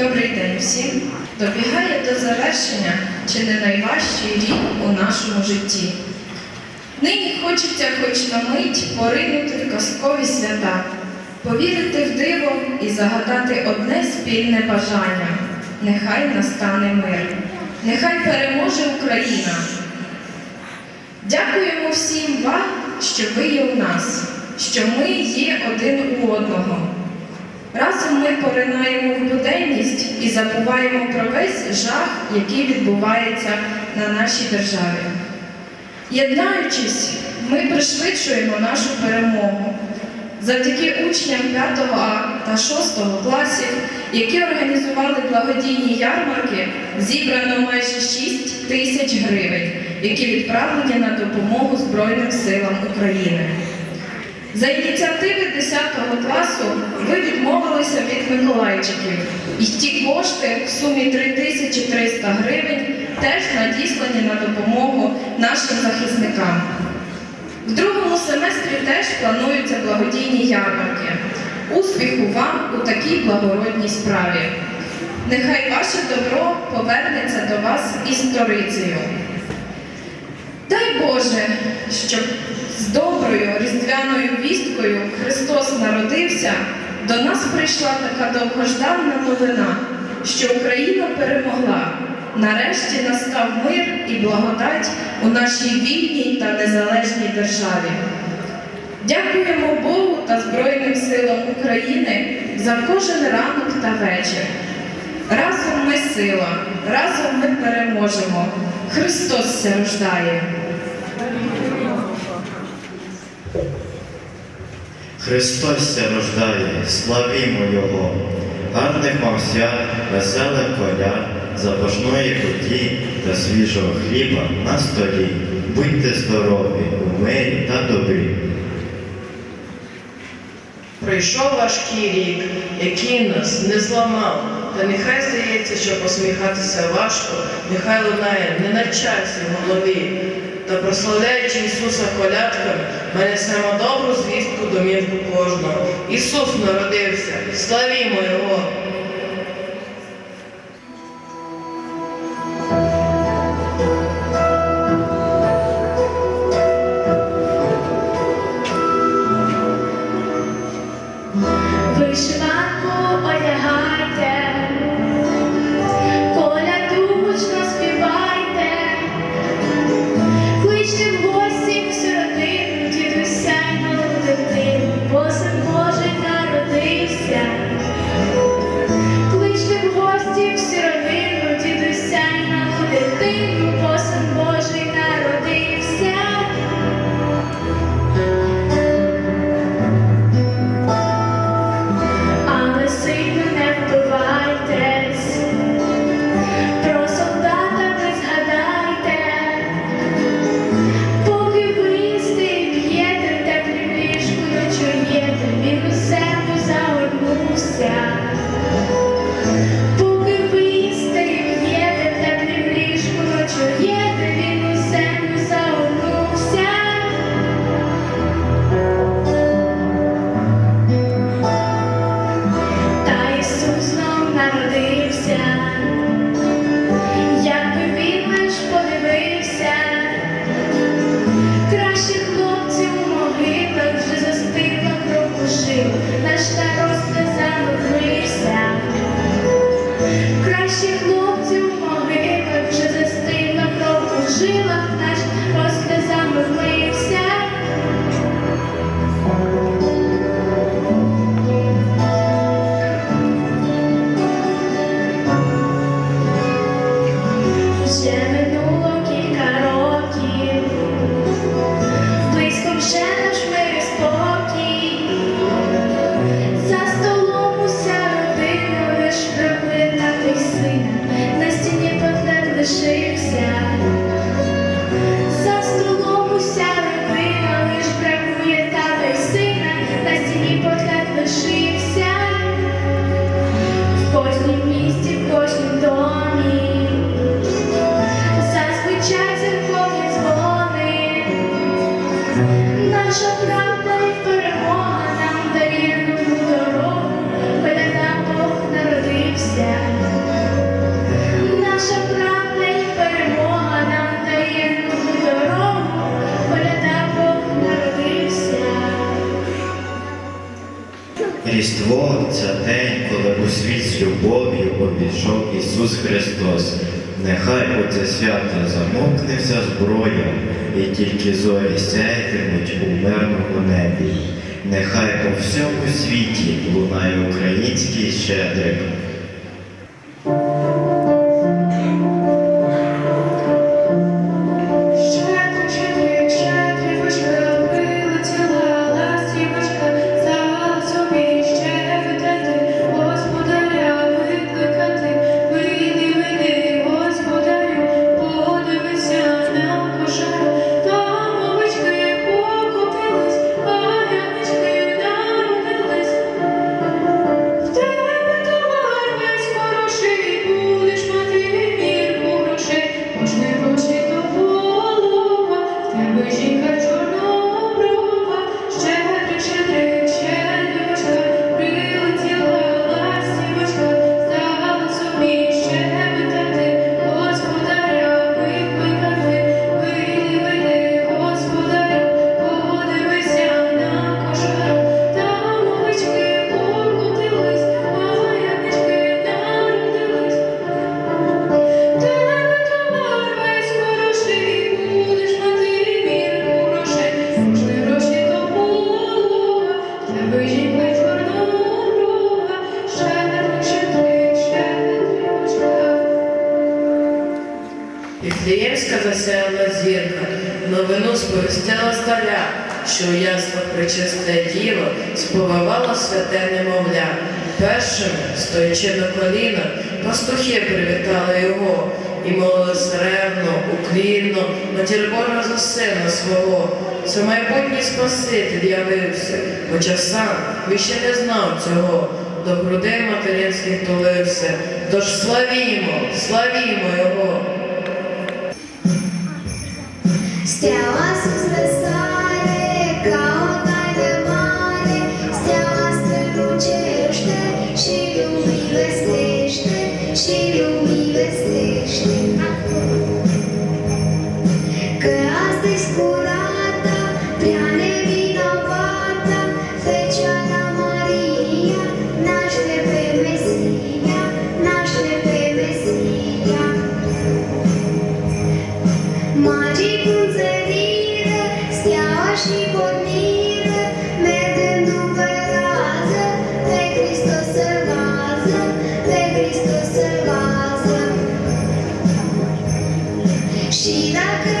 Добрий день всім. Добігає до завершення чи не найважчий рік у нашому житті. Нині хочеться хоч на мить поринути в казкові свята, повірити в диво і загадати одне спільне бажання. Нехай настане мир, нехай переможе Україна. Дякуємо всім вам, що ви є у нас, що ми є один у одного. Разом ми поринаємо в буденність і забуваємо про весь жах, який відбувається на нашій державі. Єднаючись, ми пришвидшуємо нашу перемогу. Завдяки учням 5 А та 6 класів, які організували благодійні ярмарки, зібрано майже 6 тисяч гривень, які відправлені на допомогу Збройним силам України. За ініціативи 10 класу ви відмовилися від Миколайчиків, і ті кошти в сумі 3300 гривень теж надіслані на допомогу нашим захисникам. В другому семестрі теж плануються благодійні ярмарки. Успіху вам у такій благородній справі. Нехай ваше добро повернеться до вас із сторицею. Дай Боже, щоб різдвяною вісткою Христос народився, до нас прийшла така довгожданна новина, що Україна перемогла. Нарешті настав мир і благодать у нашій вільній та незалежній державі. Дякуємо Богу та Збройним силам України за кожен ранок та вечір. Разом ми сила, разом ми переможемо. Христос се рождає. Христос ся рождає, славімо Його, гарних вам свят, веселих коляд, запашної куті та свіжого хліба на столі. Будьте здорові, у мирі та добрі. Пройшов важкий рік, який нас не зламав. Та нехай здається, що посміхатися важко, нехай лунає не на часі голові. Та прославляючи Ісуса колядками, ми несемо добру звістку домівку кожного. Ісус народився, славімо Його! Різдво це день, коли у світ з любов'ю обійшов Ісус Христос. Нехай оце свято замовкне вся зброя, і тільки зорі сяйтимуть у мирному небі. Нехай по всьому світі лунає український щедрик. тіло сповивало святе немовля. Першими, стоячи на коліна, пастухи привітали його і молились ревно, уклінно, матірборно за сина свого. Це майбутній Спаситель явився, хоча сам він ще не знав цього. До грудей материнських тулився. Тож славімо, славімо його. Стяла she not could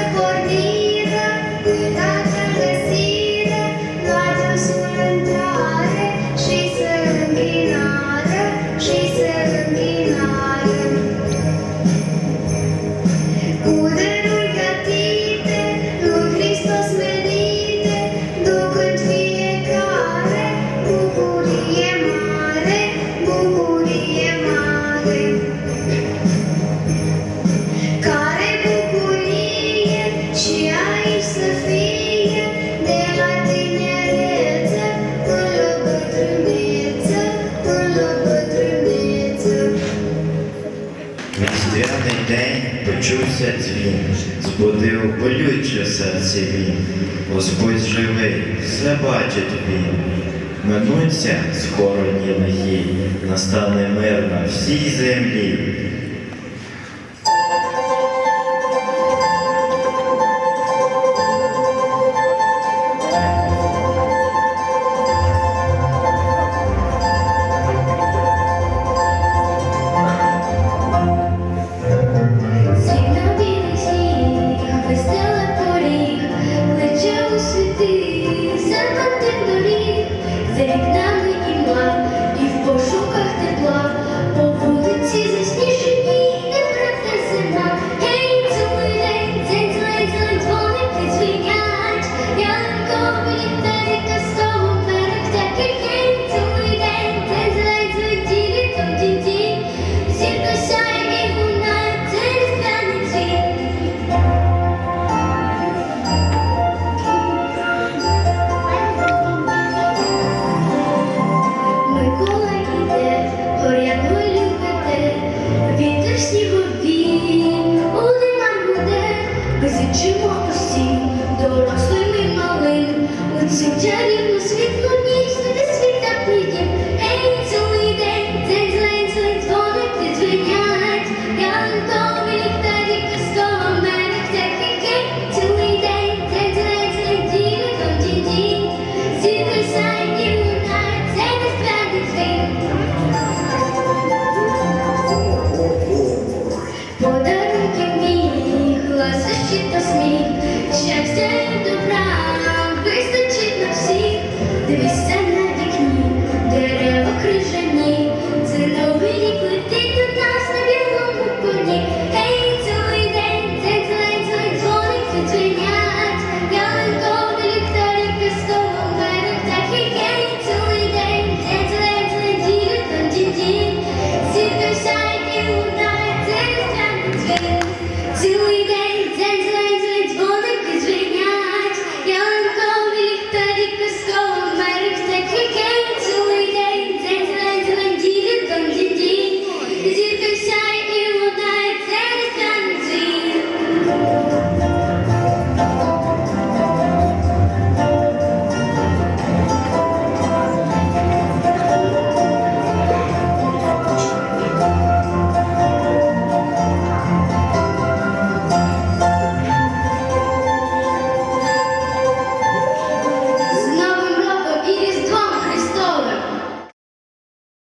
На різдвяний день почувся дзвін, збудив болюче серце він, Господь живий, все бачить він. Минуться скоро дні лихі, настане мир на всій землі.